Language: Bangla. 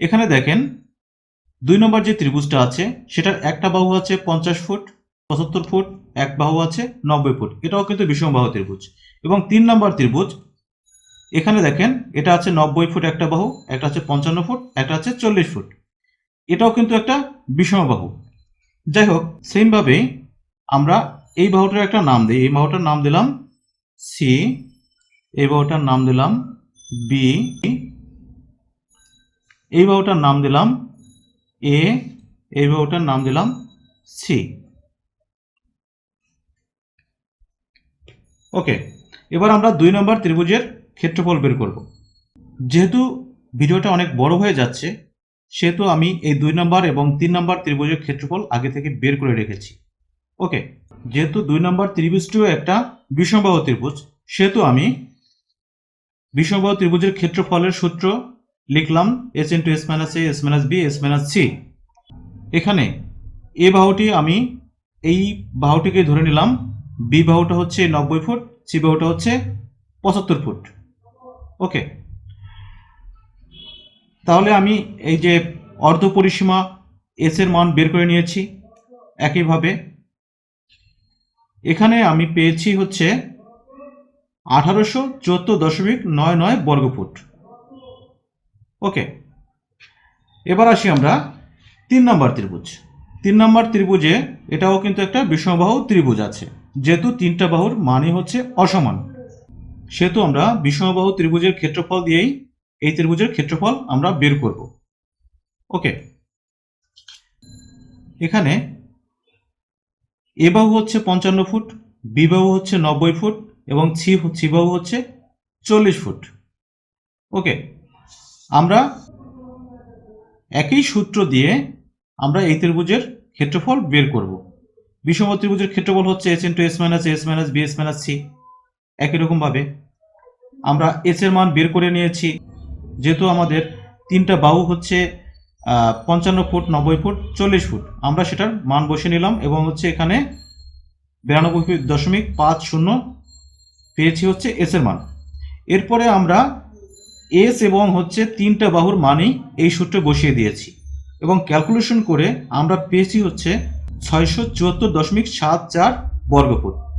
এখানে দেখেন, দুই নম্বর যে ত্রিভুজটা আছে, সেটার একটা বাহু আছে পঞ্চাশ ফুট, পঁচাত্তর ফুট, এক বাহু আছে নব্বই ফুট। এটাও কিন্তু বিষমবাহু ত্রিভুজ। এবং তিন নম্বর ত্রিভুজ, এখানে দেখেন, এটা আছে নব্বই ফুট একটা বাহু, একটা আছে পঞ্চান্ন ফুট, একটা আছে চল্লিশ ফুট। এটাও কিন্তু একটা বিষমবাহু। যাই হোক, সেমভাবে আমরা এই বাহুটার একটা নাম দিই। এই বাহুটার নাম দিলাম সি, এই বাহুটার নাম দিলাম বি এই বাহুটার নাম দিলাম এ এই বাহুটার নাম দিলাম সি ওকে এবার আমরা দুই নম্বর ত্রিভুজের ক্ষেত্রফল বের করব। যেহেতু ভিডিওটা অনেক বড় হয়ে যাচ্ছে, সেহেতু আমি এই দুই নম্বর এবং তিন নম্বর ত্রিভুজের ক্ষেত্রফল আগে থেকে বের করে রেখেছি। ওকে যেহেতু দুই নম্বর ত্রিভুজটিও একটা বিষমবাহু ত্রিভুজ, সেহেতু আমি বিষমবাহু ত্রিভুজের ক্ষেত্রফলের সূত্র লিখলাম S into S minus A S minus B S minus C এখানে এ বাহুটি আমি এই বাহুটিকে ধরে নিলাম। বি বাহুটা হচ্ছে নব্বই ফুট সি বাহুটা হচ্ছে পঁচাত্তর ফুট। ওকে। তাহলে আমি এই যে অর্ধ পরিসীমা এস এর মান বের করে নিয়েছি একইভাবে। এখানে আমি পেয়েছি হচ্ছে আঠারোশো চুয়াত্তর দশমিক নয় নয় বর্গফুট। ওকে এবার আসি আমরা তিন নম্বর ত্রিভুজ। তিন নম্বর ত্রিভুজে এটাও কিন্তু একটা বিষমবাহু ত্রিভুজ আছে। যেহেতু তিনটা বাহুর মানই হচ্ছে অসমান। সেহেতু আমরা বিষমবাহু ত্রিভুজের ক্ষেত্রফল দিয়েই এই ত্রিভুজের ক্ষেত্রফল আমরা বের করব। ওকে এখানে এ বাহু হচ্ছে পঞ্চান্ন ফুট, বি বাহু হচ্ছে নব্বই ফুট এবং ছি সি বাহু হচ্ছে চল্লিশ ফুট। ওকে আমরা একই সূত্র দিয়ে আমরা এই ত্রিভুজের ক্ষেত্রফল বের করব। বিষম ত্রিভুজের ক্ষেত্রফল হচ্ছে S into S minus S minus B S minus C একই রকমভাবে আমরা এস এর মান বের করে নিয়েছি। যেহেতু আমাদের তিনটা বাহু হচ্ছে পঞ্চান্ন ফুট, নব্বই ফুট, চল্লিশ ফুট। আমরা সেটার মান বসে নিলাম এবং হচ্ছে এখানে বিরানব্বই দশমিক পাঁচ শূন্য পেয়েছি হচ্ছে এস এর মান। এরপরে আমরা এস এবং হচ্ছে তিনটা বাহুর মানেই এই সূত্রে বসিয়ে দিয়েছি। এবং ক্যালকুলেশন করে আমরা পেয়েছি হচ্ছে ছয়শো চুয়াত্তর দশমিক সাত চার বর্গফুট।